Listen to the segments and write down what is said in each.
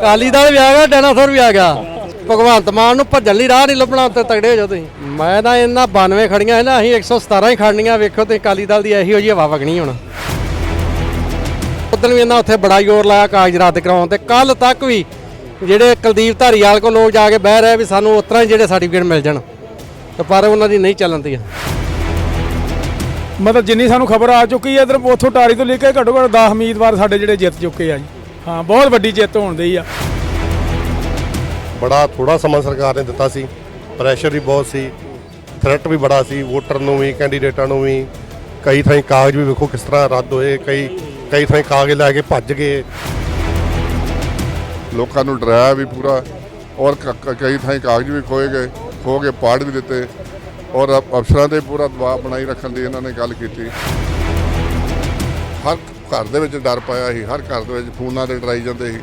ਕਾਲੀ ਦਲ ਵੀ ਆ ਗਿਆ, ਡਾਇਨਾਸੌਰ ਵੀ ਆ ਗਿਆ। ਭਗਵੰਤ ਮਾਨ ਨੂੰ ਭੱਜਣ ਲਈ ਰਾਹ ਨਹੀਂ ਲੱਭਣਾ ਉੱਤੇ ਤਗੜੇ ਹੋ ਜਾਓ ਤੁਸੀਂ। ਮੈਂ ਤਾਂ ਇਹਨਾਂ 92 ਖੜੀਆਂ ਹੈ ਅਸੀਂ 117 ਹੀ ਖੜਨੀਆਂ, ਵੇਖੋ ਤੇ ਕਾਲੀ ਦਲ ਦੀ ਇਹੀ ਹੋ ਜੀ ਹਵਾ ਵਗਣੀ ਹੁਣ। ਉਦੋਂ ਵੀ ਇਹਨਾਂ ਉੱਥੇ ਬੜਾ ਜ਼ੋਰ ਲਾਇਆ ਕਾਗਜ਼ ਰੱਦ ਕਰਾਉਣ ਤੇ। ਕੱਲ ਤੱਕ ਵੀ ਜਿਹੜੇ ਕੁਲਦੀਪ ਧਾਰੀਵਾਲ ਕੋ ਲੋਕ ਜਾ ਕੇ ਬਹਿ ਰਹੇ ਵੀ ਸਾਨੂੰ ਉਸ ਤਰ੍ਹਾਂ ਜਿਹੜੇ ਸਰਟੀਫਿਕੇਟ ਮਿਲ ਜਾਣ। ਤੇ ਪਰ ਉਹਨਾਂ ਦੀ ਨਹੀਂ ਚੱਲਣ ਦੀ। ਮਤਲਬ ਜਿੰਨੀ ਸਾਨੂੰ ਖਬਰ ਆ ਚੁੱਕੀ ਹੈ, ਇਧਰ ਉਥੋਂ ਟਾਰੀ ਤੋਂ ਲੈ ਕੇ ਘੱਟੋ ਘੱਟ 10 ਉਮੀਦਵਾਰ ਸਾਡੇ ਜਿਹੜੇ ਜਿੱਤ ਚੁੱਕੇ ਆ ਜੀ। ਹਾਂ ਬਹੁਤ ਵੱਡੀ ਜਿੱਤ ਹੋਣ ਦੀ ਆ। ਬੜਾ ਥੋੜਾ ਸਮਾਂ ਸਰਕਾਰ ਨੇ ਦਿੱਤਾ ਸੀ ਪ੍ਰੈਸ਼ਰ ਵੀ ਬਹੁਤ ਸੀ ਥ੍ਰੈਟ ਵੀ ਬੜਾ ਸੀ ਵੋਟਰ ਨੂੰ ਵੀ ਕੈਂਡੀਡੇਟਾਂ ਨੂੰ ਵੀ ਕਈ ਥਾਈਂ ਕਾਗਜ਼ ਵੀ ਵੇਖੋ ਕਿਸ ਤਰ੍ਹਾਂ ਰੱਦ ਹੋਏ ਕਈ ਕਈ ਥਾਈਂ ਕਾਗਜ਼ ਲੈ ਕੇ ਭੱਜ ਗਏ। ਲੋਕਾਂ ਨੂੰ ਡਰਾਇਆ ਵੀ ਪੂਰਾ ਔਰ ਕਈ ਥਾਈਂ ਕਾਗਜ਼ ਵੀ ਖੋਏ ਗਏ ਖੋ ਕੇ ਪਾੜ ਵੀ ਦਿੱਤੇ ਔਰ ਅਫ- ਅਫਸਰਾਂ ਤੇ ਪੂਰਾ ਦਬਾਅ ਬਣਾਈ ਰੱਖਣ ਦੀ ਇਹਨਾਂ ਨੇ ਗੱਲ ਕੀਤੀ। ਹਰ ਘਰ ਦੇ ਵਿੱਚ ਡਰ ਪਾਇਆ ਸੀ, ਹਰ ਘਰ ਦੇ ਵਿੱਚ ਫੋਨਾਂ ਤੇ ਡਰਾਈ ਜਾਂਦੇ ਸੀ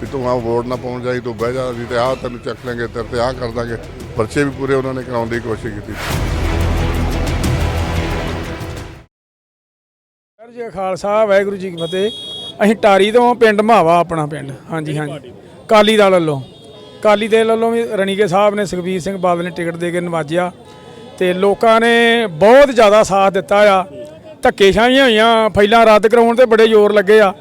ਵੀ ਤੂੰ ਆ ਵੋਟ ਨਾ ਪਾਉਣ ਜਾਈ, ਤੂੰ ਬਹਿ ਜਾ ਨਹੀਂ ਤੇ ਆਹ ਤੈਨੂੰ ਚੱਕ ਲਾਂਗੇ, ਤੇਰੇ ਤੇ ਆਹ ਕਰ ਦਾਂਗੇ। ਪਰਚੇ ਵੀ ਪੂਰੇ ਉਹਨਾਂ ਨੇ ਕਰਾਉਣ ਦੀ ਕੋਸ਼ਿਸ਼ ਕੀਤੀ। ਵਾਹਿਗੁਰੂ ਜੀ, ਖਾਲਸਾ, ਵਾਹਿਗੁਰੂ ਜੀ ਕੀ ਫਤਿਹ। ਅਸੀਂ ਟਾਰੀ ਤੋਂ ਪਿੰਡ ਮਾਵਾ, ਆਪਣਾ ਪਿੰਡ। ਹਾਂਜੀ ਹਾਂਜੀ। ਕਾਲੀ ਦਲ ਵੱਲੋਂ। ਕਾਲੀ ਦਲ ਵੱਲੋਂ ਵੀ ਰਣੀਕੇ ਸਾਹਿਬ ਨੇ ਸੁਖਬੀਰ ਸਿੰਘ ਬਾਦਲ ਨੇ ਟਿਕਟ ਦੇ ਕੇ ਨਵਾਜਿਆ। ਤੇ ਲੋਕਾਂ ਨੇ ਬਹੁਤ ਜ਼ਿਆਦਾ ਸਾਥ ਦਿੱਤਾ ਆ। ਧੱਕੇਸ਼ਾਹੀਆਂ ਹੋਈਆਂ ਫੈਲਾਂ ਰੱਦ ਕਰਾਉਣ ਤੇ ਬੜੇ ਜ਼ੋਰ ਲੱਗੇ ਆ।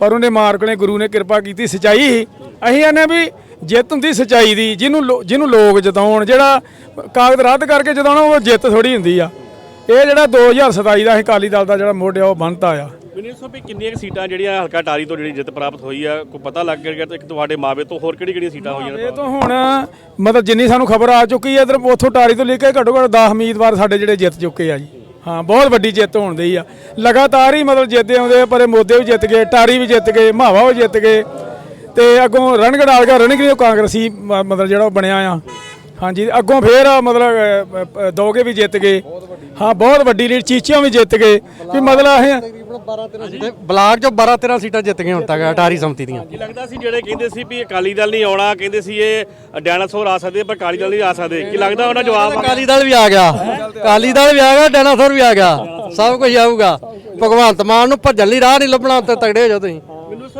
ਪਰ ਉਹਨੇ ਮਾਰਕ ਨੇ ਗੁਰੂ ਨੇ ਕਿਰਪਾ ਕੀਤੀ ਸਚਾਈ ਸੀ ਅਸੀਂ ਆਨੇ ਵੀ ਜਿੱਤ ਹੁੰਦੀ ਸਚਾਈ ਦੀ ਜਿਹਨੂੰ ਜਿਹਨੂੰ ਲੋਕ ਜਿਤਾਉਣ ਜਿਹੜਾ ਕਾਗਜ਼ ਰੱਦ ਕਰਕੇ ਜਿਤਾਉਣਾ ਉਹ ਜਿੱਤ ਥੋੜੀ ਹੁੰਦੀ ਆ। ਇਹ ਜਿਹੜਾ 2027 ਦਾ ਅਸੀਂ ਅਕਾਲੀ ਦਲ ਦਾ ਜਿਹੜਾ ਮੋਢ ਆ ਉਹ ਬੰਨਤਾ ਆ। ਮੈਨੂੰ ਦੱਸੋ ਵੀ ਕਿੰਨੀਆਂ ਸੀਟਾਂ ਜਿਹੜੀਆਂ ਹਲਕਾ ਟਾਰੀ ਤੋਂ ਜਿਹੜੀ ਜਿੱਤ ਪ੍ਰਾਪਤ ਹੋਈ ਆ ਕੋਈ ਪਤਾ ਲੱਗ ਗਿਆ ਇੱਕ ਤੁਹਾਡੇ ਮਾਵੇ ਤੋਂ ਹੋਰ ਕਿਹੜੀ ਕਿਹੜੀਆਂ ਸੀਟਾਂ ਹੋਈਆਂ ਨੇ? ਇਹ ਤਾਂ ਹੁਣ ਮਤਲਬ ਜਿੰਨੀ ਸਾਨੂੰ ਖਬਰ ਆ ਚੁੱਕੀ ਹੈ ਇਧਰ ਉਥੋਂ ਟਾਰੀ ਤੋਂ ਲੈ ਕੇ ਘੱਟੋ ਘੱਟ 10 ਉਮੀਦਵਾਰ ਸਾਡੇ ਜਿਹੜੇ ਜਿੱਤ ਚੁੱਕੇ ਆ ਜੀ। ਹਾਂ ਬਹੁਤ ਵੱਡੀ ਜਿੱਤ ਹੋਣ ਦੀ ਆ। ਲਗਾਤਾਰ ਹੀ ਮਤਲਬ ਜਿੱਤਦੇ ਆਉਂਦੇ ਆ, ਪਰ ਮੋਦੇ ਵੀ ਜਿੱਤ ਗਏ ਟਾਰੀ ਵੀ ਜਿੱਤ ਗਏ ਮਾਵਾ ਵੀ ਜਿੱਤ ਗਏ। ਤੇ ਅੱਗੋਂ ਰਣਗੜ ਆ ਗਿਆ ਰਣਗੜੀ ਕਾਂਗਰਸੀ ਮਤਲਬ ਜਿਹੜਾ ਉਹ ਬਣਿਆ ਆ। ਹਾਂਜੀ ਅੱਗੋਂ ਫੇਰ ਮਤਲਬ ਦੋਗੇ ਵੀ ਜਿੱਤ ਗਏ। ਹਾਂ ਬਹੁਤ ਵੱਡੀ ਲੀਡ ਚੀਚੀਆਂ ਵੀ ਜਿੱਤ ਗਏ। ਵੀ ਮਤਲਬ ਅਸੀਂ ਤਕਰੀਬਨ 12 13 ਸੀਟਾਂ ਬਲਾਕ ਚੋਂ 12 13 ਸੀਟਾਂ ਜਿੱਤ ਗਏ ਹੁਣ ਤੱਕ ਅਟਾਰੀ ਸੰਮਤੀ ਦੀਆਂ। ਕੀ ਲੱਗਦਾ ਸੀ ਜਿਹੜੇ ਕਹਿੰਦੇ ਸੀ ਵੀ ਅਕਾਲੀ ਦਲ ਨਹੀਂ ਆਉਣਾ ਕਹਿੰਦੇ ਸੀ ਇਹ ਡਾਇਨਾਸੌਰ ਆ ਸਕਦੇ ਪਰ ਅਕਾਲੀ ਦਲ ਨਹੀਂ ਆ ਸਕਦੇ। ਕੀ ਲੱਗਦਾ ਉਹਨਾਂ ਜਵਾਬ ਕਾਲੀ ਦਲ ਵੀ ਆ ਗਿਆ। ਕਾਲੀ ਦਲ ਵੀ ਆ ਗਿਆ ਡਾਇਨਾਸੌਰ ਵੀ ਆ ਗਿਆ। ਸਭ ਕੁਝ ਆਊਗਾ। ਭਗਵੰਤ ਮਾਨ ਨੂੰ ਭੱਜਣ ਲਈ ਰਾਹ ਨਹੀਂ ਲੱਭਣਾ ਉੱਤੇ ਤਗੜੇ ਹੋ ਜਾਓ ਤੁਸੀਂ।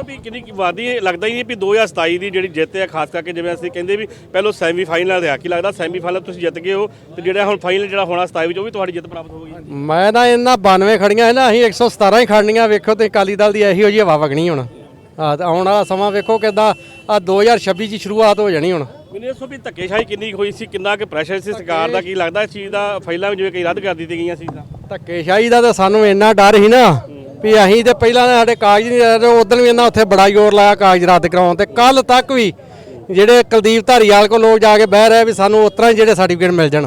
ਦੱਸੋ ਵੀ ਕਿੰਨੀ ਕੁ ਵਾਦੀ ਲੱਗਦਾ ਹੀ ਨਹੀਂ ਵੀ 2027 ਦੀ ਜਿਹੜੀ ਜਿੱਤ ਹੈ ਖਾਸ ਕਰਕੇ ਜਿਵੇਂ ਅਸੀਂ ਕਹਿੰਦੇ ਵੀ ਪਹਿਲਾਂ ਸੈਮੀ ਫਾਈਨਲ ਆ ਕੀ ਲੱਗਦਾ ਸੈਮੀ ਫਾਈਨਲ ਤੁਸੀਂ ਜਿੱਤ ਗਏ ਹੋ ਤੇ ਜਿਹੜਾ ਹੁਣ ਫਾਈਨਲ ਜਿਹੜਾ ਹੋਣਾ 27 ਵਿੱਚ ਉਹ ਵੀ ਤੁਹਾਡੀ ਜਿੱਤ ਪ੍ਰਾਪਤ ਹੋਊਗੀ। ਮੈਂ ਤਾਂ ਇਹਨਾਂ 92 ਖੜੀਆਂ ਹੈ ਨਾ ਅਸੀਂ 117 ਹੀ ਖੜਨੀਆਂ ਵੇਖੋ ਤੇ ਕਾਲੀ ਦਲ ਦੀ ਇਹੀ ਹੋ ਜੀ ਹਵਾ ਵਗਣੀ ਹੁਣ। ਆ ਤੇ ਆਉਣ ਵਾਲਾ ਸਮਾਂ ਵੇਖੋ ਕਿਦਾਂ ਆ 2026 ਚ ਸ਼ੁਰੂਆਤ ਹੋ ਜਾਣੀ ਹੁਣ। ਮੈਨੂੰ ਦੱਸੋ ਵੀ ਧੱਕੇਸ਼ਾਹੀ ਕਿੰਨੀ ਹੋਈ ਸੀ ਕਿੰਨਾ ਕਿ ਪ੍ਰੈਸ਼ਰ ਸੀ ਸਰਕਾਰ ਦਾ ਕੀ ਲੱਗਦਾ ਇਸ ਚੀਜ਼ ਦਾ ਫਾਈਲਾਂ ਜਿਵੇਂ ਕਈ ਰੱਦ ਕਰ ਦਿੱਤੀ ਗਈਆਂ ਸੀ ਤਾਂ ਧੱਕੇਸ਼ਾਹੀ ਦਾ ਤਾਂ ਸਾਨੂੰ ਇੰਨਾ ਡਰ ਸੀ ਨਾ। ਵੀ ਅਸੀਂ ਤੇ ਪਹਿਲਾਂ ਸਾਡੇ ਕਾਗਜ਼ ਨਹੀਂ ਰਹੇ ਉਦੋਂ ਵੀ ਇਹਨਾਂ ਉੱਥੇ ਬੜਾ ਜ਼ੋਰ ਲਾਇਆ ਕਾਗਜ਼ ਰੱਦ ਕਰਾਉਣ ਤੇ। ਕੱਲ ਤੱਕ ਵੀ ਜਿਹੜੇ ਕੁਲਦੀਪ ਧਾਰੀਵਾਲ ਕੋਲ ਲੋਕ ਜਾ ਕੇ ਬਹਿ ਰਹੇ ਵੀ ਸਾਨੂੰ ਉਸ ਤਰ੍ਹਾਂ ਹੀ ਜਿਹੜੇ ਸਰਟੀਫਿਕੇਟ ਮਿਲ ਜਾਣ।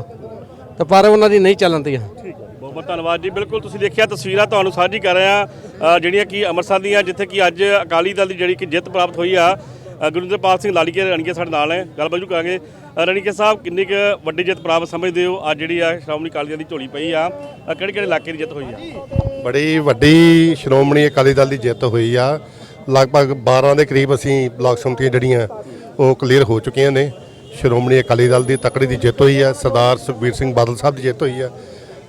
ਤੇ ਪਰ ਉਹਨਾਂ ਦੀ ਨਹੀਂ ਚੱਲਣ ਦੀ ਬਹੁਤ ਬਹੁਤ ਧੰਨਵਾਦ ਜੀ। ਬਿਲਕੁਲ ਤੁਸੀਂ ਦੇਖਿਆ ਤਸਵੀਰਾਂ ਤੁਹਾਨੂੰ ਸਾਂਝੀ ਕਰ ਰਹੇ ਆ ਜਿਹੜੀਆਂ ਕਿ ਅੰਮ੍ਰਿਤਸਰ ਦੀਆਂ, ਜਿੱਥੇ ਕਿ ਅੱਜ ਅਕਾਲੀ ਦਲ ਦੀ ਜਿਹੜੀ ਕਿ ਜਿੱਤ ਪ੍ਰਾਪਤ ਹੋਈ ਆ। ਗੁਰਿੰਦਰਪਾਲ ਸਿੰਘ ਲਾਲੀਕੇ ਰਣੀਕੇ ਸਾਡੇ ਨਾਲ ਹੈ ਗੱਲਬਾਤ ਜੂ ਕਰਾਂਗੇ। ਰਣੀਕੇ ਸਾਹਿਬ, ਕਿੰਨੀ ਕੁ ਵੱਡੀ ਜਿੱਤ ਪ੍ਰਾਪਤ ਸਮਝਦੇ ਹੋ? ਅੱਜ ਜਿਹੜੀ ਆ ਸ਼੍ਰੋਮਣੀ ਅਕਾਲੀ ਦਲ ਦੀ ਝੋਲੀ ਪਈ ਆ ਕਿਹੜੇ ਕਿਹੜੇ ਇਲਾਕੇ ਦੀ ਜਿੱਤ ਹੋਈ ਆ? ਬੜੀ ਵੱਡੀ ਸ਼੍ਰੋਮਣੀ ਅਕਾਲੀ ਦਲ ਦੀ ਜਿੱਤ ਹੋਈ ਆ। ਲਗਭਗ 12 ਦੇ ਕਰੀਬ ਅਸੀਂ ਬਲਾਕ ਸੰਮਤੀਆਂ ਜਿਹੜੀਆਂ, ਉਹ ਕਲੀਅਰ ਹੋ ਚੁੱਕੀਆਂ ਨੇ। ਸ਼੍ਰੋਮਣੀ ਅਕਾਲੀ ਦਲ ਦੀ ਤਕੜੀ ਦੀ ਜਿੱਤ ਹੋਈ ਆ। ਸਰਦਾਰ ਸੁਖਬੀਰ ਸਿੰਘ ਬਾਦਲ ਸਾਹਿਬ ਦੀ ਜਿੱਤ ਹੋਈ ਆ।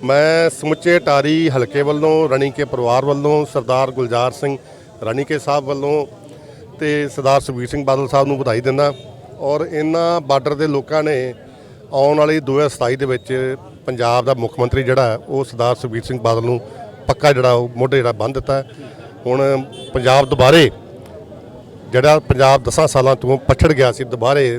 ਮੈਂ ਸਮੁੱਚੇ ਟਾਰੀ ਹਲਕੇ ਵੱਲੋਂ, ਰਣੀਕੇ ਪਰਿਵਾਰ ਵੱਲੋਂ, ਸਰਦਾਰ ਗੁਲਜ਼ਾਰ ਸਿੰਘ ਰਣੀਕੇ ਸਾਹਿਬ ਵੱਲੋਂ ਤੇ ਸਰਦਾਰ ਸੁਖਬੀਰ ਸਿੰਘ ਬਾਦਲ ਸਾਹਿਬ ਨੂੰ ਵਧਾਈ ਦਿੰਦਾ। ਔਰ ਇਹਨਾਂ ਬਾਰਡਰ ਦੇ ਲੋਕਾਂ ਨੇ ਆਉਣ ਵਾਲੀ 2027 ਦੇ ਵਿੱਚ ਪੰਜਾਬ ਦਾ ਮੁੱਖ ਮੰਤਰੀ ਜਿਹੜਾ ਉਹ ਸਰਦਾਰ ਸੁਖਬੀਰ ਸਿੰਘ ਬਾਦਲ ਨੂੰ ਪੱਕਾ ਜਿਹੜਾ ਉਹ ਮੋਢੇ ਜਿਹੜਾ ਬੰਨ ਦਿੱਤਾ ਹੁਣ ਪੰਜਾਬ ਦੁਬਾਰੇ ਜਿਹੜਾ ਪੰਜਾਬ 10 ਸਾਲਾਂ ਤੋਂ ਪਛੜ ਗਿਆ ਸੀ, ਦੁਬਾਰੇ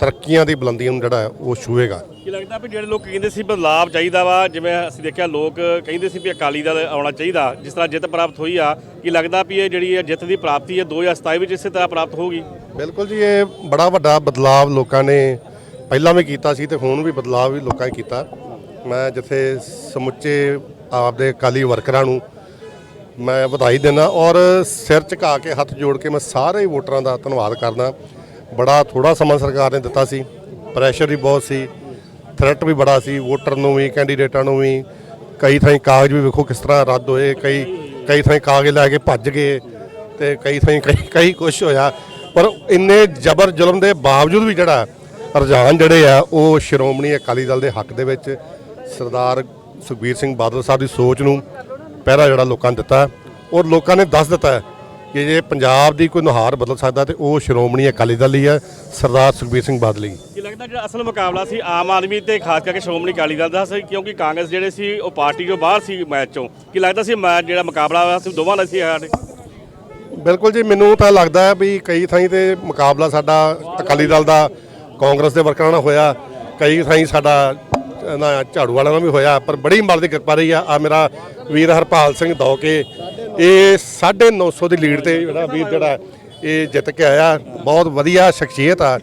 ਤਰੱਕੀਆਂ ਦੀ ਬੁਲੰਦੀਆਂ ਨੂੰ ਜਿਹੜਾ ਉਹ ਛੂਏਗਾ ਕੀ ਲੱਗਦਾ ਵੀ ਜਿਹੜੇ ਲੋਕ ਕਹਿੰਦੇ ਸੀ ਬਦਲਾਵ ਚਾਹੀਦਾ ਵਾ, ਜਿਵੇਂ ਅਸੀਂ ਦੇਖਿਆ ਲੋਕ ਕਹਿੰਦੇ ਸੀ ਵੀ ਅਕਾਲੀ ਦਲ ਆਉਣਾ ਚਾਹੀਦਾ, ਜਿਸ ਤਰ੍ਹਾਂ ਜਿੱਤ ਪ੍ਰਾਪਤ ਹੋਈ ਆ, ਕੀ ਲੱਗਦਾ ਵੀ ਇਹ ਜਿਹੜੀ ਇਹ ਜਿੱਤ ਦੀ ਪ੍ਰਾਪਤੀ ਹੈ 2027 ਵਿੱਚ ਇਸੇ ਤਰ੍ਹਾਂ ਪ੍ਰਾਪਤ ਹੋਊਗੀ? ਬਿਲਕੁਲ ਜੀ, ਇਹ ਬੜਾ ਵੱਡਾ ਬਦਲਾਵ ਲੋਕਾਂ ਨੇ ਪਹਿਲਾਂ ਵੀ ਕੀਤਾ ਸੀ ਤੇ ਹੁਣ ਵੀ ਬਦਲਾਵ ਵੀ ਲੋਕਾਂ ਨੇ ਕੀਤਾ। ਮੈਂ ਜਿੱਥੇ ਸਮੁੱਚੇ ਆਪਦੇ ਅਕਾਲੀ ਵਰਕਰਾਂ ਨੂੰ ਮੈਂ ਵਧਾਈ ਦਿੰਦਾ ਔਰ ਸਿਰ ਝੁਕਾ ਕੇ ਹੱਥ ਜੋੜ ਕੇ ਮੈਂ ਸਾਰੇ ਵੋਟਰਾਂ ਦਾ ਧੰਨਵਾਦ ਕਰਦਾ। ਬੜਾ ਥੋੜਾ ਸਮਾਂ ਸਰਕਾਰ ਨੇ ਦਿੱਤਾ ਸੀ ਪ੍ਰੈਸ਼ਰ ਵੀ ਬਹੁਤ ਸੀ। ਥ੍ਰੈਟ ਵੀ ਬੜਾ ਸੀ ਵੋਟਰ ਨੂੰ ਵੀ ਕੈਂਡੀਡੇਟਾਂ ਨੂੰ ਵੀ। ਕਈ ਥਾਈਂ ਕਾਗਜ਼ ਵੀ ਵੇਖੋ ਕਿਸ ਤਰ੍ਹਾਂ ਰੱਦ ਹੋਏ, ਕਈ ਕਈ ਥਾਈਂ ਕਾਗਜ਼ ਲੈ ਕੇ ਭੱਜ ਗਏ ਤੇ ਕਈ ਥਾਈਂ ਕਈ ਕਈ ਕੁਛ ਹੋਇਆ। ਪਰ ਇੰਨੇ ਜ਼ਬਰ ਜ਼ੁਲਮ ਦੇ ਬਾਵਜੂਦ ਵੀ ਜਿਹੜਾ ਰੁਝਾਨ ਜਿਹੜੇ ਆ, ਉਹ ਸ਼੍ਰੋਮਣੀ ਅਕਾਲੀ ਦਲ ਦੇ ਹੱਕ ਦੇ ਵਿੱਚ ਸਰਦਾਰ ਸੁਖਬੀਰ ਸਿੰਘ ਬਾਦਲ ਸਾਹਿਬ ਦੀ ਸੋਚ ਨੂੰ ਪਹਿਰਾ ਜਿਹੜਾ ਲੋਕਾਂ ਨੇ ਦਿੱਤਾ। ਔਰ ਲੋਕਾਂ ਨੇ ਦੱਸ ਦਿੱਤਾ ਕਿ ਜੇ ਪੰਜਾਬ ਦੀ ਕੋਈ ਨੁਹਾਰ ਬਦਲ ਸਕਦਾ ਤੇ ਉਹ ਸ਼੍ਰੋਮਣੀ ਅਕਾਲੀ ਦਲ ਹੀ ਹੈ, ਸਰਦਾਰ ਸੁਖਬੀਰ ਸਿੰਘ ਬਾਦਲ ਹੀ ਲੱਗਦਾ ਜਿਹੜਾ ਅਸਲ ਮੁਕਾਬਲਾ ਸੀ ਆਮ ਆਦਮੀ ਤੇ ਖਾਸ ਕਰਕੇ ਸ਼੍ਰੋਮਣੀ ਅਕਾਲੀ ਦਲ ਦਾ ਸੀ, ਕਿਉਂਕਿ ਕਾਂਗਰਸ ਜਿਹੜੇ ਸੀ, ਉਹ ਪਾਰਟੀ ਤੋਂ ਬਾਹਰ ਸੀ ਮੈਚ ਚੋਂ। ਕੀ ਲੱਗਦਾ ਸੀ ਮੈਚ ਜਿਹੜਾ ਮੁਕਾਬਲਾ ਹੋਇਆ ਸੀ, ਦੋਵਾਂ ਦਾ ਸੀ ਸਾਡੇ ਬਿਲਕੁਲ ਜੀ, ਮੈਨੂੰ ਤਾਂ ਲੱਗਦਾ ਹੈ ਵੀ ਕਈ ਥਾਈਂ ਤੇ ਮੁਕਾਬਲਾ ਸਾਡਾ ਅਕਾਲੀ ਦਲ ਦਾ, ਕਾਂਗਰਸ ਦੇ ਵਰਕਰਾਂ ਨਾਲ ਹੋਇਆ, ਕਈ ਥਾਈਂ ਸਾਡਾ ਝਾੜੂ ਵਾਲਿਆਂ ਨਾਲ ਵੀ ਹੋਇਆ, ਪਰ ਬੜੀ ਮਲ ਦੀ ਕਿਰਪਾ ਰਹੀ ਆ। ਆ ਮੇਰਾ ਵੀਰ ਹਰਪਾਲ ਸਿੰਘ ਦੌਕੇ, ਇਹ 950 ਦੀ ਲੀਡ ਤੇ ਜਿਹੜਾ ਵੀਰ ਜਿਹੜਾ, ਇਹ ਜਿੱਤ ਕੇ ਆਇਆ। ਬਹੁਤ ਵਧੀਆ ਸ਼ਖਸੀਅਤ ਆ।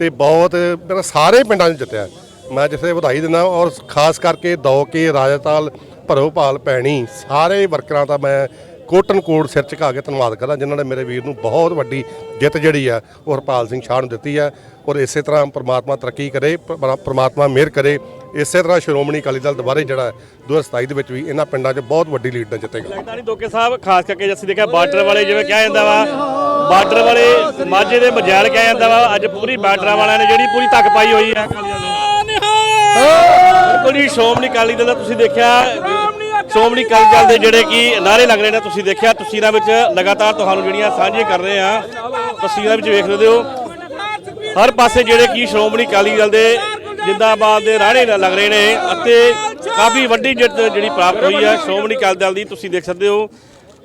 ਤੇ ਬਹੁਤ ਮੇਰਾ ਸਾਰੇ ਪਿੰਡਾਂ 'ਚ ਜਿੱਤਿਆ। ਮੈਂ ਜਿੱਥੇ ਵਧਾਈ ਦਿੰਦਾ ਔਰ ਖਾਸ ਕਰਕੇ ਦੌਕੇ ਰਾਜਤਾਲ ਭਰੋਪਾਲ ਪੈਣੀ ਸਾਰੇ ਵਰਕਰਾਂ ਦਾ ਮੈਂ ਕੋਟਨ ਕੋਟ ਸਿਰ ਝੁਕਾ ਕੇ ਧੰਨਵਾਦ ਕਰਦਾ, ਜਿਨ੍ਹਾਂ ਨੇ ਮੇਰੇ ਵੀਰ ਨੂੰ ਬਹੁਤ ਵੱਡੀ ਜਿੱਤ ਜਿਹੜੀ ਆ ਉਹ ਹਰਪਾਲ ਸਿੰਘ ਸ਼ਾਹ ਨੂੰ ਦਿੱਤੀ ਆ ਔਰ ਇਸੇ ਤਰ੍ਹਾਂ ਪ੍ਰਮਾਤਮਾ ਤਰੱਕੀ ਕਰੇ, ਪ- ਪ੍ਰਮਾਤਮਾ ਮਿਹਰ ਕਰੇ, ਇਸੇ ਤਰ੍ਹਾਂ ਸ਼੍ਰੋਮਣੀ ਅਕਾਲੀ ਦਲ ਦੁਬਾਰੇ ਜਿਹੜਾ 2027 ਦੇ ਵਿੱਚ ਵੀ ਇਹਨਾਂ ਪਿੰਡਾਂ 'ਚ ਬਹੁਤ ਵੱਡੀ ਲੀਡ ਨਾਲ ਜਿੱਤੇਗਾ। ਲੱਗਦਾ ਨਹੀਂ ਦੋਕੇ ਸਾਹਿਬ, ਖਾਸ ਕਰਕੇ ਜੇ ਅਸੀਂ ਦੇਖਿਆ ਬਾਰਡਰ ਵਾਲੇ ਜਿਵੇਂ ਕਿਹਾ ਜਾਂਦਾ ਵਾ ਬਾਰਡਰ ਵਾਲੇ ਮਾਝੇ ਦੇ ਮਜੈਲ ਕਿਹਾ ਜਾਂਦਾ ਵਾ, ਅੱਜ ਪੂਰੀ ਬਾਰਡਰਾਂ ਵਾਲਿਆਂ ਨੇ ਜਿਹੜੀ ਪੂਰੀ ਤੱਕ ਪਾਈ ਹੋਈ ਹੈ ਬਿਲਕੁਲ ਜੀ, ਸ਼੍ਰੋਮਣੀ ਅਕਾਲੀ ਦਲ ਦਾ ਤੁਸੀਂ ਦੇਖਿਆ, ਸ਼੍ਰੋਮਣੀ ਅਕਾਲੀ ਦਲ ਦੇ ਜਿਹੜੇ ਕਿ ਨਾਰੇ ਲੱਗ ਰਹੇ ਨੇ, ਤੁਸੀਂ ਦੇਖਿਆ, ਤਸਵੀਰਾਂ ਵਿੱਚ ਲਗਾਤਾਰ ਤੁਹਾਨੂੰ ਜਿਹੜੀਆਂ ਸਾਂਝੀਆਂ ਕਰ ਰਹੇ ਆ, ਤਸਵੀਰਾਂ ਵਿੱਚ ਵੇਖ ਸਕਦੇ ਹੋ। ਹਰ ਪਾਸੇ ਜਿਹੜੇ ਕਿ ਸ਼੍ਰੋਮਣੀ ਅਕਾਲੀ ਦਲ ਦੇ ਜਿੰਦਾਬਾਦ ਦੇ ਰਾਹਣੇ ਲੱਗ ਰਹੇ ਨੇ, ਅਤੇ ਕਾਫੀ ਵੱਡੀ ਜਿੱਤ ਜਿਹੜੀ ਪ੍ਰਾਪਤ ਹੋਈ ਹੈ ਸ਼੍ਰੋਮਣੀ ਅਕਾਲੀ ਦਲ ਦੀ ਤੁਸੀਂ ਦੇਖ ਸਕਦੇ ਹੋ।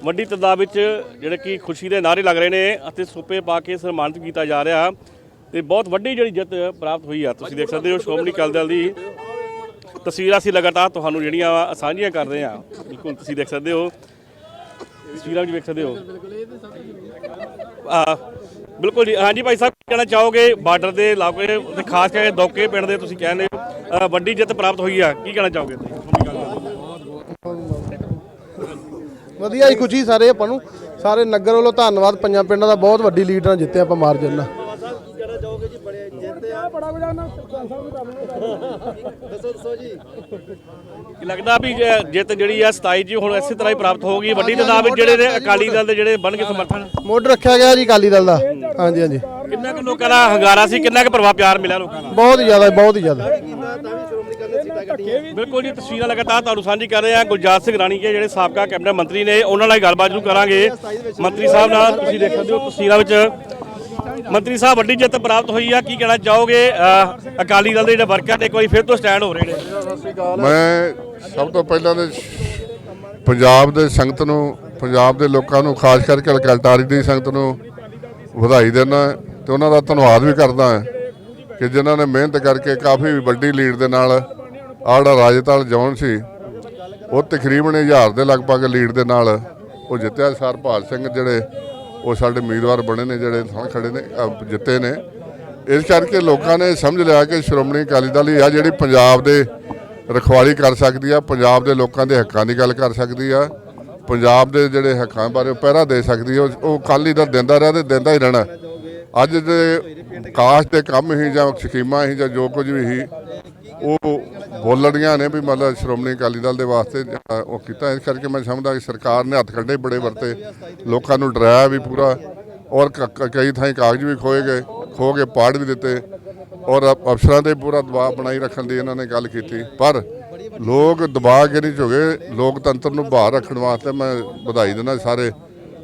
ਵੱਡੀ ਤਦਾਦ ਵਿੱਚ ਜਿਹੜੇ ਕਿ ਖੁਸ਼ੀ ਦੇ ਨਾਰੇ ਲੱਗ ਰਹੇ ਨੇ ਅਤੇ ਸੋਪੇ ਪਾ ਕੇ ਸਨਮਾਨਿਤ ਕੀਤਾ ਜਾ ਰਿਹਾ ਤੇ ਬਹੁਤ ਵੱਡੀ ਜਿਹੜੀ ਜਿੱਤ ਪ੍ਰਾਪਤ ਹੋਈ ਆ। ਤੁਸੀਂ ਦੇਖ ਸਕਦੇ ਹੋ ਸ਼੍ਰੋਮਣੀ ਅਕਾਲੀ ਦਲ ਦੀ ਤਸਵੀਰਾਂ ਅਸੀਂ ਲਗਾਤਾਰ ਤੁਹਾਨੂੰ ਜਿਹੜੀਆਂ ਵਾ ਸਾਂਝੀਆਂ ਕਰ ਰਹੇ ਹਾਂ ਬਿਲਕੁਲ, ਤੁਸੀਂ ਦੇਖ ਸਕਦੇ ਹੋ। ਤਸਵੀਰਾਂ ਵਿੱਚ ਵੇਖ ਸਕਦੇ ਹੋ। ਆ ਬਿਲਕੁਲ ਜੀ। ਹਾਂਜੀ ਭਾਈ ਸਾਹਿਬ, ਕੀ ਕਹਿਣਾ ਚਾਹੋਗੇ? ਬਾਰਡਰ ਦੇ ਇਲਾਕੇ ਤੇ ਖਾਸ ਕਰਕੇ ਦੌਕੇ ਪਿੰਡ ਦੇ ਤੁਸੀਂ ਕਹਿੰਦੇ ਹੋ। ਵੱਡੀ ਜਿੱਤ ਪ੍ਰਾਪਤ ਹੋਈ ਆ। ਕੀ ਕਹਿਣਾ ਚਾਹੋਗੇ ਵਧੀਆ ਹੀ ਖੁਸ਼ੀ ਸਾਰੇ ਆਪਾਂ ਨੂੰ। ਸਾਰੇ ਨਗਰ ਵੱਲੋਂ ਧੰਨਵਾਦ ਪੰਜਾਂ ਪਿੰਡਾਂ ਦਾ ਬਹੁਤ ਵੱਡੀ ਲੀਡ ਨਾਲ ਜਿੱਤੇ ਆਪਾਂ ਮਾਰਜਨ ਨਾਲ। ਲੱਗਦਾ ਵੀ ਜੇ ਜਿੱਤ ਜਿਹੜੀ ਆ 27 ਜੀ ਹੁਣ ਇਸੇ ਤਰ੍ਹਾਂ ਹੀ ਪ੍ਰਾਪਤ ਹੋਊਗੀ। ਵੱਡੀ ਤਦਾਦ ਵਿੱਚ ਜਿਹੜੇ ਨੇ ਅਕਾਲੀ ਦਲ ਦੇ ਜਿਹੜੇ ਬਣ ਕੇ ਸਮਰਥਨ। ਮੋਢ ਰੱਖਿਆ ਗਿਆ ਜੀ ਅਕਾਲੀ ਦਲ ਦਾ। ਹਾਂਜੀ ਹਾਂਜੀ। ਕਿੰਨਾ ਕੁ ਲੋਕਾਂ ਦਾ ਹੰਗਾਰਾ ਸੀ ਕਿੰਨਾ ਕੁ ਪ੍ਰਭਾਵ ਪਿਆਰ ਮਿਲਿਆ ਲੋਕਾਂ ਦਾ? ਬਹੁਤ ਹੀ ਜ਼ਿਆਦਾ ਬਹੁਤ ਹੀ ਜ਼ਿਆਦਾ। ਬਿਲਕੁਲ ਜੀ ਤਸਵੀਰਾਂ ਲਗਾਤਾਰ ਤੁਹਾਨੂੰ ਸਾਂਝੀ ਕਰ ਰਹੇ ਹਾਂ। ਗੁਲਜਾਰ ਸਿੰਘ ਰਾਣੀ ਕੇ ਜਿਹੜੇ ਸਾਬਕਾ ਕੈਬਨਿਟ ਮੰਤਰੀ ਨੇ ਉਹਨਾਂ ਨਾਲ ਗੱਲਬਾਤ ਜ਼ਰੂਰ ਕਰਾਂਗੇ। ਮੰਤਰੀ ਸਾਹਿਬ ਨਾਲ ਤੁਸੀਂ ਦੇਖ ਸਕਦੇ ਹੋ ਤਸਵੀਰਾਂ ਵਿੱਚ। ਮੰਤਰੀ ਸਾਹਿਬ ਵੱਡੀ ਜਿੱਤ ਪ੍ਰਾਪਤ ਹੋਈ ਆ। ਕੀ ਕਹਿਣਾ ਚਾਹੋਗੇ? ਅਕਾਲੀ ਦਲ ਦੇ ਜਿਹੜੇ ਵਰਕਰ ਨੇ ਇੱਕ ਵਾਰੀ ਫਿਰ ਤੋਂ ਸਟੈਂਡ ਹੋ ਰਹੇ ਨੇ? ਮੈਂ ਸਭ ਤੋਂ ਪਹਿਲਾਂ ਤੇ ਪੰਜਾਬ ਦੇ ਸੰਗਤ ਨੂੰ ਪੰਜਾਬ ਦੇ ਲੋਕਾਂ ਨੂੰ ਖਾਸ ਕਰਕੇ ਅਲਕਲਟਾਰੀ ਦੀ ਸੰਗਤ ਨੂੰ ਵਧਾਈ ਦਿੰਦਾ ਤੇ ਉਹਨਾਂ ਦਾ ਧੰਨਵਾਦ ਵੀ ਕਰਦਾ ਕਿ ਜਿਨ੍ਹਾਂ ਨੇ ਮਿਹਨਤ ਕਰਕੇ ਕਾਫੀ ਵੱਡੀ ਲੀਡ ਦੇ ਨਾਲ ਆਹ ਜਿਹੜਾ ਰਾਜਤਾਲ ਜੌਨ ਸੀ, ਉਹ ਤਕਰੀਬਨ 1000 ਦੇ ਲਗਭਗ ਲੀਡ ਦੇ ਨਾਲ ਉਹ ਜਿੱਤਿਆ। ਸਰਪਾਲ ਸਿੰਘ ਜਿਹੜੇ ਉਹ ਸਾਡੇ ਉਮੀਦਵਾਰ ਬਣੇ ਨੇ, ਜਿਹੜੇ ਸਾਹਮਣੇ ਖੜੇ ਨੇ, ਅਹ ਜਿੱਤੇ ਨੇ। ਇਸ ਕਰਕੇ ਲੋਕਾਂ ਨੇ ਸਮਝ ਲਿਆ ਕਿ ਸ਼੍ਰੋਮਣੀ ਅਕਾਲੀ ਦਲ ਹੀ ਆ ਜਿਹੜੀ ਪੰਜਾਬ ਦੇ ਰਖਵਾਲੀ ਕਰ ਸਕਦੀ ਆ, ਪੰਜਾਬ ਦੇ ਲੋਕਾਂ ਦੇ ਹੱਕਾਂ ਦੀ ਗੱਲ ਕਰ ਸਕਦੀ ਆ, ਪੰਜਾਬ ਦੇ ਜਿਹੜੇ ਹੱਕਾਂ ਬਾਰੇ ਉਹ ਪਹਿਰਾ ਦੇ ਸਕਦੀ ਆ, ਉਹ- ਉਹ ਕੱਲ ਹੀ ਦਿੰਦਾ ਰਿਹਾ ਤੇ ਦਿੰਦਾ ਹੀ ਰਹਿਣਾ। ਅੱਜ ਦੇ ਕਾਸ਼ ਦੇ ਕੰਮ ਹੀ ਜਾਂ ਸਕੀਮਾਂ ਹੀ ਜਾਂ ਜੋ ਕੁਝ ਵੀ ਹੀ ਉਹ ਬੋਲਣੀਆਂ ਨੇ ਵੀ ਮਤਲਬ ਸ਼੍ਰੋਮਣੀ ਅਕਾਲੀ ਦਲ ਦੇ ਵਾਸਤੇ ਉਹ ਕੀਤਾ। ਇਸ ਕਰਕੇ ਮੈਂ ਸਮਝਦਾ ਕਿ ਸਰਕਾਰ ਨੇ ਹੱਥ ਕੱਢੇ ਬੜੇ ਵਰਤੇ। ਲੋਕਾਂ ਨੂੰ ਡਰਾਇਆ ਵੀ ਪੂਰਾ। ਔਰ ਕ- ਕਈ ਥਾਈਂ ਕਾਗਜ਼ ਵੀ ਖੋਏ ਗਏ ਖੋ ਕੇ ਪਾੜ ਵੀ ਦਿੱਤੇ। ਔਰ ਅਫ- ਅਫਸਰਾਂ ਤੇ ਪੂਰਾ ਦਬਾਅ ਬਣਾਈ ਰੱਖਣ ਦੀ ਇਹਨਾਂ ਨੇ ਗੱਲ ਕੀਤੀ। ਪਰ ਲੋਕ ਦਬਾਅ ਕੇ ਨਹੀਂ ਝੁਕੇ ਲੋਕਤੰਤਰ ਨੂੰ ਬਾਹਰ ਰੱਖਣ ਵਾਸਤੇ ਮੈਂ ਵਧਾਈ ਦਿੰਦਾ ਸਾਰੇ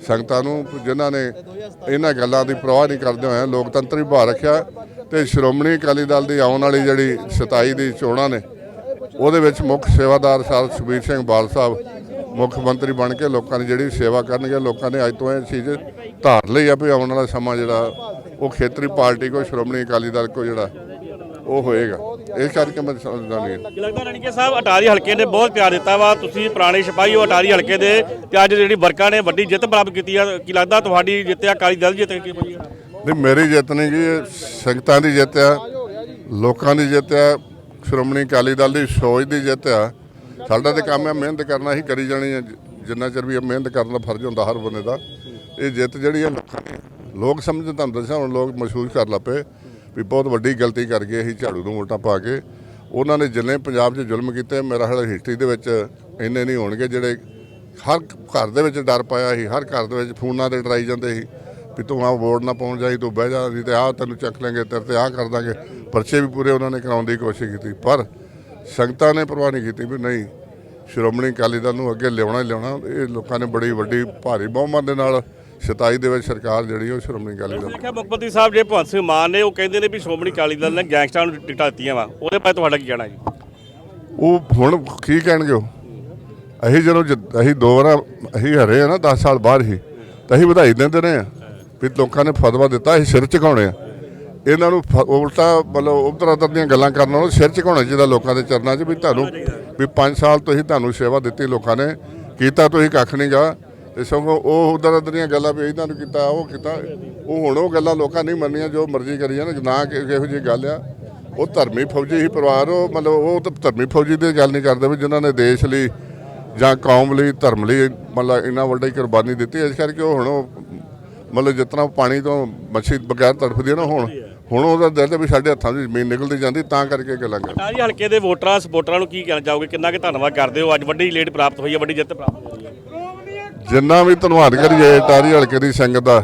ਸੰਗਤਾਂ ਨੂੰ, ਜਿਨ੍ਹਾਂ ਨੇ ਇਹਨਾਂ ਗੱਲਾਂ ਦੀ ਪਰਵਾਹ ਨਹੀਂ ਕਰਦੇ ਹੋਏ ਲੋਕਤੰਤਰ ਵੀ ਬਾਹਰ ਰੱਖਿਆ। ਤੇ ਸ਼੍ਰੋਮਣੀ ਅਕਾਲੀ ਦਲ ਦੀ ਆਉਣ ਵਾਲੀ ਜਿਹੜੀ 27 ਦੀ ਚੋਣਾਂ ਨੇ, ਉਹਦੇ ਵਿੱਚ ਮੁੱਖ ਸੇਵਾਦਾਰ ਸਾਹਿਬ ਸੁਖਬੀਰ ਸਿੰਘ ਬਾਲ ਸਾਹਿਬ ਮੁੱਖ ਮੰਤਰੀ ਬਣ ਕੇ ਲੋਕਾਂ ਦੀ ਜਿਹੜੀ ਸੇਵਾ ਕਰਨਗੇ, ਲੋਕਾਂ ਨੇ ਅੱਜ ਤੋਂ ਇਹ ਚੀਜ਼ ਧਾਰ ਲਈ ਆ ਵੀ ਆਉਣ ਵਾਲਾ ਸਮਾਂ ਜਿਹੜਾ, ਉਹ ਖੇਤਰੀ ਪਾਰਟੀ ਕੋ ਸ਼੍ਰੋਮਣੀ ਅਕਾਲੀ ਦਲ ਕੋ ਜਿਹੜਾ, ਉਹ ਹੋਏਗਾ। ਇਸ ਕਰਕੇ ਮੈਂ ਸਮਝਦਾ ਨਹੀਂ। ਲੱਗਦਾ ਰਣੀਕੇ ਸਾਹਿਬ, ਅਟਾਰੀ ਹਲਕੇ ਨੇ ਬਹੁਤ ਪਿਆਰ ਦਿੱਤਾ ਵਾ, ਤੁਸੀਂ ਪੁਰਾਣੇ ਸਿਪਾਹੀ ਹੋ ਅਟਾਰੀ ਹਲਕੇ ਦੇ, ਤੇ ਅੱਜ ਜਿਹੜੀ ਵਰਕਰਾਂ ਨੇ ਵੱਡੀ ਜਿੱਤ ਪ੍ਰਾਪਤ ਕੀਤੀ ਆ, ਕੀ ਲੱਗਦਾ ਤੁਹਾਡੀ ਜਿੱਤਿਆ ਅਕਾਲੀ ਦਲ ਜਿੱਤ ਕੀ ਹੋਈ ਆ? ਨਹੀਂ, ਮੇਰੀ ਜਿੱਤ ਨਹੀਂ ਜੀ, ਇਹ ਸੰਗਤਾਂ ਦੀ ਜਿੱਤ ਆ, ਲੋਕਾਂ ਦੀ ਜਿੱਤ ਆ, ਸ਼੍ਰੋਮਣੀ ਅਕਾਲੀ ਦਲ ਦੀ ਸੋਚ ਦੀ ਜਿੱਤ ਆ। ਸਾਡਾ ਤੇ ਕੰਮ ਆ, ਮਿਹਨਤ ਕਰਨਾ ਹੀ ਕਰੀ ਜਾਣੀ ਹੈ ਜਿੰਨਾ ਚਿਰ ਵੀ ਮਿਹਨਤ ਕਰਨ ਦਾ ਫਰਜ਼ ਹੁੰਦਾ ਹਰ ਬੰਦੇ ਦਾ। ਇਹ ਜਿੱਤ ਜਿਹੜੀ ਆ, ਲੋਕਾਂ ਦੀ ਲੋਕ ਸਮਝਦੇ, ਤੁਹਾਨੂੰ ਦੱਸਿਆ ਹੁਣ ਲੋਕ ਮਹਿਸੂਸ ਕਰ ਲੱਪੇ ਵੀ ਬਹੁਤ ਵੱਡੀ ਗਲਤੀ ਕਰ ਗਏ ਅਸੀਂ ਝਾੜੂ ਨੂੰ ਵੋਟਾਂ ਪਾ ਕੇ। ਉਹਨਾਂ ਨੇ ਜਿੰਨੇ ਪੰਜਾਬ 'ਚ ਜ਼ੁਲਮ ਕੀਤੇ, ਮੇਰਾ ਹਾਲ ਹਿਸਟਰੀ ਦੇ ਵਿੱਚ ਇੰਨੇ ਨਹੀਂ ਹੋਣਗੇ ਜਿਹੜੇ ਹਰ ਘਰ ਦੇ ਵਿੱਚ ਡਰ ਪਾਇਆ ਸੀ, ਹਰ ਘਰ ਦੇ ਵਿੱਚ ਫੋਨਾਂ ਤੇ ਡਰਾਈ ਜਾਂਦੇ ਸੀ। ਵੀ ਤੂੰ ਆ ਵੋਟ ਨਾ ਪਹੁੰਚ ਜਾਈ ਤੂੰ ਬਹਿ ਜਾ ਨਹੀਂ ਤੇ ਆਹ ਤੈਨੂੰ ਚੱਕ ਲੈਂਗੇ ਤੇਰੇ ਤੇ ਆਹ ਕਰ ਦਾਂਗੇ। ਪਰਚੇ ਵੀ ਪੂਰੇ ਉਹਨਾਂ ਨੇ ਕਰਾਉਣ ਦੀ ਕੋਸ਼ਿਸ਼ ਕੀਤੀ। ਪਰ ਸੰਗਤਾਂ ਨੇ ਪਰਵਾਹ ਨਹੀਂ ਕੀਤੀ ਵੀ ਨਹੀਂ ਸ਼੍ਰੋਮਣੀ ਅਕਾਲੀ ਦਲ ਨੂੰ ਅੱਗੇ ਲਿਆਉਣਾ ਹੀ ਲਿਆਉਣਾ। ਇਹ ਲੋਕਾਂ ਨੇ ਬੜੀ ਵੱਡੀ ਭਾਰੀ ਬਹੁਮਤ ਦੇ ਨਾਲ 27 ਦੇ ਵਿੱਚ ਸਰਕਾਰ ਜਿਹੜੀ ਉਹ ਸ਼੍ਰੋਮਣੀ ਅਕਾਲੀ ਦਲ ਦੇਖਿਆ ਮੁੱਖ ਮੰਤਰੀ ਸਾਹਿਬ ਜੇ ਭਗਵੰਤ ਸਿੰਘ ਮਾਨ ਨੇ ਉਹ ਕਹਿੰਦੇ ਨੇ ਵੀ ਸ਼੍ਰੋਮਣੀ ਅਕਾਲੀ ਦਲ ਨੇ ਗੈਂਗਸਟਰਾਂ ਨੂੰ ਟਿਕਟਾਂ ਦਿੱਤੀਆਂ ਵਾ। ਉਹਦੇ ਬਾਰੇ ਤੁਹਾਡਾ ਕੀ ਕਹਿਣਾ ਜੀ? ਉਹ ਹੁਣ ਕੀ ਕਹਿਣਗੇ ਉਹ? ਅਸੀਂ ਜਦੋਂ ਅਸੀਂ ਦੋ ਵਾਰ ਅਸੀਂ ਹਰੇ ਆ ਨਾ 10 ਸਾਲ ਬਾਅਦ ਹੀ। ਤਾਂ ਅਸੀਂ ਵਧਾਈ ਦਿੰਦੇ ਰਹੇ ਆ। ਵੀ ਲੋਕਾਂ ਨੇ ਫਤਵਾ ਦਿੱਤਾ, ਅਸੀਂ ਸਿਰ ਝੁਕਾਉਣੇ ਆ। ਇਹਨਾਂ ਨੂੰ ਫ- ਉਲਟਾ ਮਤਲਬ ਉਧਰ ਉਧਰ ਦੀਆਂ ਗੱਲਾਂ ਕਰਨ ਨਾਲੋਂ ਸਿਰ ਝੁਕਾਉਣਾ ਚਾਹੀਦਾ ਲੋਕਾਂ ਦੇ ਚਰਨਾਂ 'ਚ ਵੀ ਤੁਹਾਨੂੰ, ਵੀ 5 ਸਾਲ ਤੋਂ ਹੀ ਤੁਹਾਨੂੰ ਸੇਵਾ ਦਿੱਤੀ ਲੋਕਾਂ ਨੇ। ਕੀਤਾ ਤੁਸੀਂ ਕੱਖ ਨਹੀਂ ਗਾ ਤੇ ਸਗੋਂ ਉਹ ਉਧਰ ਉਧਰ ਦੀਆਂ ਗੱਲਾਂ ਵੀ ਇਹਨਾਂ ਨੂੰ ਕੀਤਾ, ਉਹ ਕੀਤਾ। ਉਹ ਹੁਣ ਉਹ ਗੱਲਾਂ ਲੋਕਾਂ ਨਹੀਂ ਮੰਨੀਆਂ, ਜੋ ਮਰਜ਼ੀ ਕਰੀ ਜਾਣ ਨਾ ਕਿ ਇਹੋ ਜਿਹੀ ਗੱਲ ਆ। ਉਹ ਧਰਮੀ ਫੌਜੀ ਹੀ ਪਰਿਵਾਰ, ਉਹ ਮਤਲਬ ਉਹ ਤਾਂ ਧਰਮੀ ਫੌਜੀ ਦੀ ਗੱਲ ਨਹੀਂ ਕਰਦੇ ਵੀ ਜਿਨ੍ਹਾਂ ਨੇ ਦੇਸ਼ ਲਈ ਜਾਂ ਕੌਮ ਲਈ, ਧਰਮ ਲਈ ਮਤਲਬ ਇੰਨਾ ਵੱਡਾ ਹੀ ਕੁਰਬਾਨੀ ਦਿੱਤੀ। ਇਸ ਕਰਕੇ ਉਹ ਹੁਣ ਉਹ ਮਤਲਬ ਤਰ੍ਹਾਂ ਪਾਣੀ ਤੋਂ ਮੱਛੀ ਬਗੈਰ ਤੜਫਦੀ ਹੈ ਨਾ ਹੁਣ ਹੁਣ ਉਹਦਾ ਦਿਲ ਵੀ ਸਾਡੇ ਹੱਥਾਂ ਦੀ ਜ਼ਮੀਨ ਨਿਕਲਦੀ ਜਾਂਦੀ ਤਾਂ ਕਰਕੇ ਗੱਲਾਂ ਕਰ ਜੀ ਹਲਕੇ ਦੇ ਵੋਟਰਾਂ ਸਪੋਰਟਰਾਂ ਨੂੰ ਕੀ ਕਹਿਣਾ ਚਾਹੋਗੇ? ਕਿੰਨਾ ਕਿ ਧੰਨਵਾਦ ਕਰਦੇ ਹੋ? ਅੱਜ ਵੱਡੀ ਲੀਡ ਪ੍ਰਾਪਤ ਹੋਈ ਹੈ ਵੱਡੀ ਜਿੱਤ ਪ੍ਰਾਪਤ ਹੋਈ ਹੈ ਜਿੰਨਾ ਵੀ ਧੰਨਵਾਦ ਕਰੀਏ ਟਾਰੀ ਹਲਕੇ ਦੀ ਸੰਗਤ ਦਾ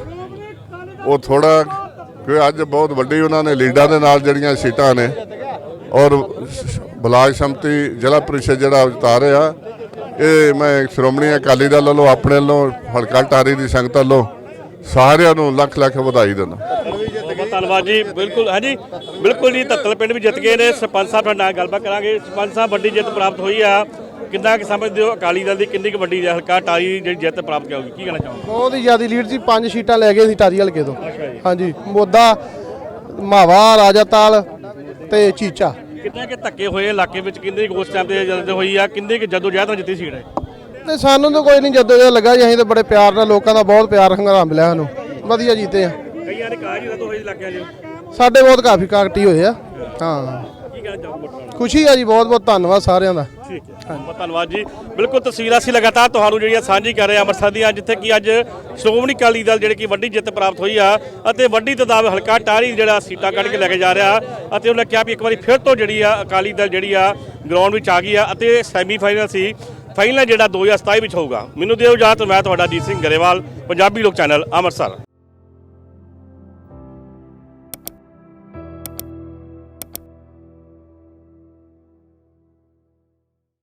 ਉਹ ਥੋੜਾ ਕਿ ਅੱਜ ਬਹੁਤ ਵੱਡੀ ਉਹਨਾਂ ਨੇ ਲੀਡਾਂ ਦੇ ਨਾਲ ਜਿਹੜੀਆਂ ਸੀਟਾਂ ਨੇ ਔਰ ਬਲਾਕ ਸੰਮਤੀ ਜ਼ਿਲ੍ਹਾ ਪਰਿਸ਼ਦ ਜਿਹੜਾ ਉਤਾਰੇ ਆ ਇਹ ਮੈਂ ਸ਼੍ਰੋਮਣੀ ਅਕਾਲੀ ਦਲ ਵੱਲੋਂ ਆਪਣੇ ਵੱਲੋਂ ਹਲਕਾ ਟਾਰੀ ਦੀ ਸੰਗਤ ਵੱਲੋਂ ਸਾਰਿਆਂ ਨੂੰ ਲੱਖ ਲੱਖ ਵਧਾਈ ਦਿੰਦਾ। ਬਹੁਤ ਧੰਨਵਾਦ ਜੀ ਬਿਲਕੁਲ ਹਾਂਜੀ ਬਿਲਕੁਲ ਜੀ ਤੱਤਲ ਪਿੰਡ ਵੀ ਜਿੱਤ ਗਏ ਨੇ। ਸਰਪੰਚ ਸਾਹਿਬ ਨਾਲ ਗੱਲਬਾਤ ਕਰਾਂਗੇ। ਸਰਪੰਚ ਸਾਹਿਬ ਵੱਡੀ ਜਿੱਤ ਪ੍ਰਾਪਤ ਹੋਈ ਆ। ਕਿੰਨਾ ਕਿ ਸਮਝਦੇ ਹੋ ਅਕਾਲੀ ਦਲ ਦੀ ਕਿੰਨੀ ਕੁ ਵੱਡੀ ਹਲਕਾ ਟਾਰੀ ਜਿਹੜੀ ਜਿੱਤ ਪ੍ਰਾਪਤ ਹੋਊਗੀ ਕੀ ਕਹਿਣਾ ਚਾਹੋਗੇ? ਬਹੁਤ ਹੀ ਜ਼ਿਆਦਾ ਲੀਡ ਸੀ ਪੰਜ ਸੀਟਾਂ ਲੈ ਗਏ ਸੀ ਟਾਰੀ ਹਲਕੇ ਤੋਂ। ਹਾਂਜੀ ਮੋਦਾ ਮਾਵਾ ਰਾਜਾਤਾਲ ਤੇ ਚੀਚਾ। ਕਿੰਨੇ ਕਿ ਧੱਕੇ ਹੋਏ ਇਲਾਕੇ ਵਿੱਚ? ਕਿੰਨੇ ਕੁ ਉਸ ਟਾਈਮ ਤੇ ਜਦ ਹੋਈ ਆ? ਕਿੰਨੇ ਕਿ ਜਦੋਂ ਨਾਲ ਜਿੱਤੀ ਸੀਟ ਹੈ ਤੇ ਸਾਨੂੰ ਤਾਂ ਕੋਈ ਨਹੀਂ ਜਦੋਂ ਇਹ ਲੱਗਾ ਜੀ ਅਸੀਂ ਤਾਂ ਬੜੇ ਪਿਆਰ ਨਾਲ ਲੋਕਾਂ ਦਾ ਬਹੁਤ ਪਿਆਰ ਹੰਗਾਰਾ ਮਿਲਿਆ ਸਾਨੂੰ। ਵਧੀਆ ਜੀਤੇ ਆ। ਕਈਆਂ ਨੇ ਕਾਜ ਰਦ ਹੋਈ ਇਲਾਕਿਆਂ 'ਚ ਸਾਡੇ ਬਹੁਤ ਕਾਫੀ ਕਾਕਟੀ ਹੋਏ ਆ। ਹਾਂ। ਕੀ ਕਹਿਣਾ ਚਾਹੋਗੇ ਵੋਟਰਾਂ ਨੂੰ? ਖੁਸ਼ੀ ਆ ਜੀ ਬਹੁਤ ਬਹੁਤ ਧੰਨਵਾਦ ਸਾਰਿਆਂ ਦਾ। ਠੀਕ ਹੈ। ਬਹੁਤ ਧੰਨਵਾਦ ਜੀ। ਬਿਲਕੁਲ ਤਸਵੀਰਾਂ ਅਸੀਂ ਲਗਾਤਾਰ ਤੁਹਾਨੂੰ ਜਿਹੜੀਆਂ ਸਾਂਝੀ ਕਰ ਰਹੇ ਹਾਂ ਅੰਮ੍ਰਿਤਸਰ ਦੀਆਂ ਜਿੱਥੇ ਕਿ ਅੱਜ ਸ਼੍ਰੋਮਣੀ ਅਕਾਲੀ ਦਲ ਜਿਹੜੇ ਕਿ ਵੱਡੀ ਜਿੱਤ ਪ੍ਰਾਪਤ ਹੋਈ ਆ ਅਤੇ ਵੱਡੀ ਤਦਾਦ ਹਲਕਾ ਟਾਰੀ ਜਿਹੜਾ ਸੀਟਾਂ ਕੱਢ ਕੇ ਲੈ ਕੇ ਜਾ ਰਿਹਾ ਅਤੇ ਉਹਨੇ ਕਿਹਾ ਵੀ ਇੱਕ ਵਾਰੀ ਫਿਰ ਤੋਂ ਜਿਹੜੀ ਆ ਅਕਾਲੀ ਦਲ ਜਿਹੜੀ ਆ ਗਰਾਊਂਡ ਵਿੱਚ ਆ ਗਈ ਆ ਅਤੇ ਸੈਮੀਫਾਈਨਲ ਸੀ। ਫਾਈਨਲ ਜਿਹੜਾ 2027 ਵਿੱਚ ਹੋਊਗਾ, ਮੈਨੂੰ ਦਿਓ ਇਜਾਜ਼ਤ, ਮੈਂ ਤੁਹਾਡਾ ਜੀਤ ਸਿੰਘ ਗਰੇਵਾਲ, ਪੰਜਾਬੀ ਲੋਕ ਚੈਨਲ, ਅੰਮ੍ਰਿਤਸਰ।